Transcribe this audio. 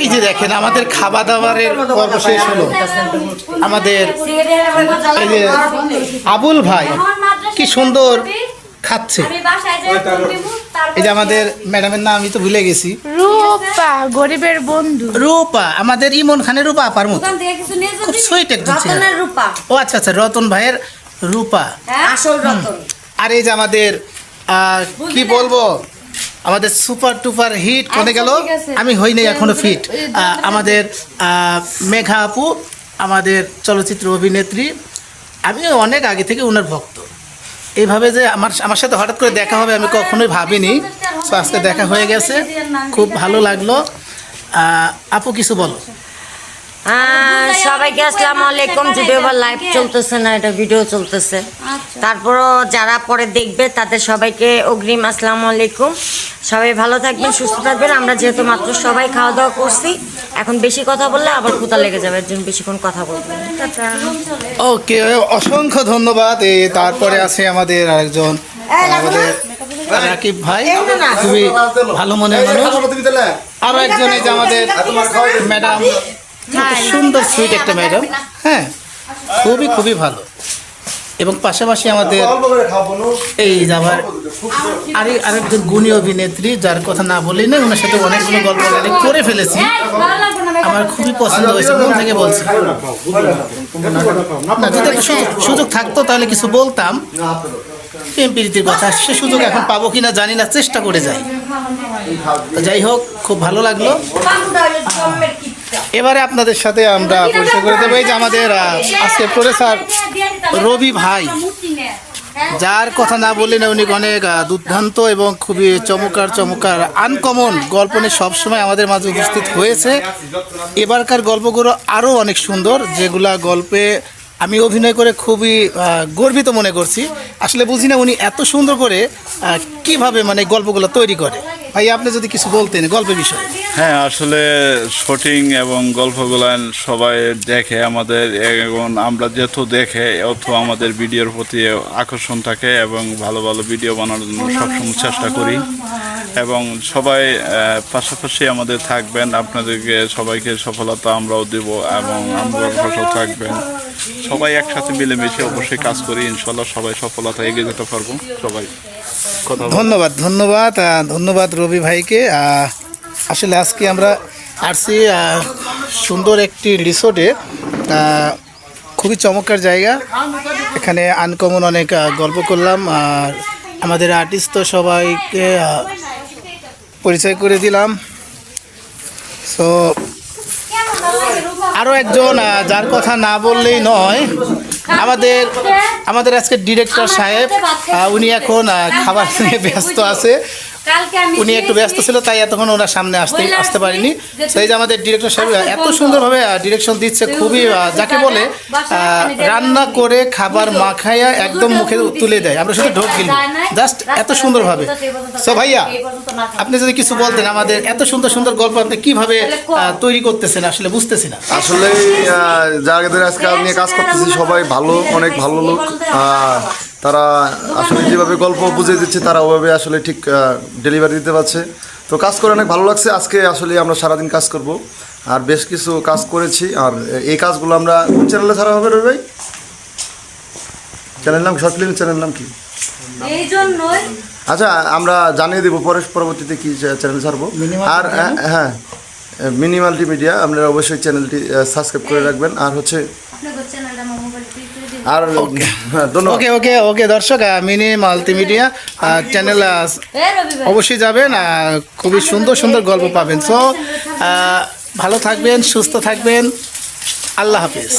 এই যে দেখেন আমাদের খাওয়া দাওয়ারের পর্ব শেষ হলো। আমাদের এই যে আবুল ভাই কি সুন্দর খাচ্ছে। এই যে আমাদের ম্যাডামের নাম আমি তো ভুলে গেছি। রূপা গরিবের বন্ধু। রূপা আমাদের ইমন খানের রূপা আপার মতো। খুব সুইট একজন রতনের রূপা। ও আচ্ছা আচ্ছা রতন ভাইয়ের রূপা। আসল রতন। আর এই যে আমাদের আহ, কি বলব? আমাদের সুপার টুপার হিট কোনে গেল। ঠিক আছে। আমি হইনি এখনও ফিট আমাদের মেঘা আপু আমাদের চলচ্চিত্র অভিনেত্রী। আমি অনেক আগে থেকে ওনার ভক্ত। এইভাবে যে আমার আমার সাথে হঠাৎ করে দেখা হবে আমি কখনোই ভাবিনি। তো আজকে দেখা হয়ে গেছে। খুব ভালো লাগল। আপু কিছু বলো। সবাইকে আসসালামু আলাইকুম। যদিও বা লাইভ চলতেছে না এটা ভিডিও চলতেছে। তারপরও যারা পরে দেখবে তাদের সবাইকে অগ্রিম আসসালামু আলাইকুম। সবাই ভালো থাকবেন সুস্থ থাকবেন। আমরা যেহেতু মাত্র সবাই খাওয়া দাওয়া করছি এখন বেশি কথা বললে আবার কোথা লেগে যাবে একজন বেশিক্ষণ কথা বলব। ওকে অসংখ্য ধন্যবাদ। এ তারপরে আছে আমাদের আরেকজন আমাদের রাকিব ভাই। খুবই ভালো মনের মানুষ। আরও একজন এই যে আমাদের ম্যাডাম। সুন্দর সুইট একটা ম্যাডাম। হ্যাঁ খুবই খুবই ভালো। এবং পাশাপাশি আমাদের এই যে আবার আরে আরেকজন গুণী অভিনেত্রী যার কথা না বলেই না ওনার সাথে অনেকগুলো গল্প গালি করে ফেলেছি। আমার খুবই পছন্দ হয়েছে মন থেকে বলছি। না যদি একটা সুযোগ থাকতো তাহলে কিছু বলতাম। প্রেম প্রীতির কথা সে সুযোগ এখন পাবো কিনা জানি না চেষ্টা করে যাই। যাই হোক খুব ভালো লাগল। এবারে আপনাদের সাথে আমরা পরিচয় করে দেবো এই যে আমাদের আজকে প্রফেসর রবি ভাই যার কথা না বললে না উনি অনেক দুর্দান্ত এবং খুবই চমৎকার চমৎকার আনকমন গল্প নিয়ে সবসময় আমাদের মাঝে উপস্থিত হয়েছে। এবারকার গল্পগুলো আরও অনেক সুন্দর যেগুলা গল্পে আমি অভিনয় করে খুবই গর্বিত মনে করছি। আসলে বুঝি না উনি এত সুন্দর করে কীভাবে মানে গল্পগুলো তৈরি করে। ভাই আপনি যদি কিছু বলতেন গল্পের বিষয়ে। হ্যাঁ আসলে শুটিং এবং গল্পগুলান সবাই দেখে আমাদের এবং আমরা যেহেতু দেখে অত আমাদের ভিডিওর প্রতি আকর্ষণ থাকে এবং ভালো ভালো ভিডিও বানানোর জন্য সবসময় চেষ্টা করি। এবং সবাই পাশাপাশি আমাদের থাকবেন, আপনাদেরকে সবাইকে সফলতা আমরাও দেব এবং আমরাও পাশেও থাকবেন। সবাই একসাথে মিলেমিশে অবশ্যই কাজ করি, ইনশাল্লাহ সবাই সফলতা এগিয়ে যেতে পারব। সবাই ধন্যবাদ ধন্যবাদ ধন্যবাদ রবি ভাইকে। আসলে আজকে আমরা আসছি সুন্দর একটি রিসোর্টে খুবই চমৎকার জায়গা। এখানে আনকমন অনেক গল্প করলাম, আর আমাদের আর্টিস্ট তো সবাইকে পরিচয় করে দিলাম। সো আরও একজন যার কথা না বললেই নয়, আমাদের আমাদের আজকে ডিরেক্টর সাহেব উনি এখন খাবার নিয়ে ব্যস্ত আছে। উনি একটু ব্যস্ত ছিল তাই এতক্ষণ ওনার সামনে আসতে আসতে পারিনি। সেই যে আমাদের ডিরেক্টর সাহেব এত সুন্দরভাবে ডিরেকশন দিচ্ছে খুবই যাকে বলে আহ, রান্না করে খাবার মাখাইয়া একদম মুখে তুলে দেয়। আমরা শুধু ঢোক গিলব। জাস্ট এত সুন্দরভাবে। সো ভাইয়া আপনি যদি কিছু বলতেন আমাদের এত সুন্দর সুন্দর গল্প আপনি কীভাবে তৈরি করতেছেন আসলে বুঝতেছি না। আসলে যাদের আজকে নিয়ে কাজ করতেছি সবাই ভালো অনেক ভালো লোক। আহ, তারা আসলে যেভাবে গল্প বুঝিয়ে দিচ্ছে তারা ওভাবে আসলে ঠিক ডেলিভারি দিতে পারছে। তো কাজ করে অনেক ভালো লাগছে। আজকে আসলে আমরা সারাদিন কাজ করব। আর বেশ কিছু কাজ করেছি। আর এই কাজগুলো আমরা কোন চ্যানেলে ছাড়া হবে রবি ভাই? চ্যানেল নাম শর্ট ফিল্ম চ্যানেল নাম কি? আচ্ছা আমরা জানিয়ে দেবো পরে পরবর্তীতে কি চ্যানেল ছাড়বো। আর হ্যাঁ, হ্যাঁ মিনি মাল্টিমিডিয়া আপনারা অবশ্যই চ্যানেলটি সাবস্ক্রাইব করে রাখবেন। আর হচ্ছে আর ওকে ওকে ওকে দর্শক মিনি মাল্টিমিডিয়া চ্যানেল অবশ্যই যাবেন খুবই সুন্দর সুন্দর গল্প পাবেন। সো ভালো থাকবেন সুস্থ থাকবেন। আল্লাহ হাফিজ।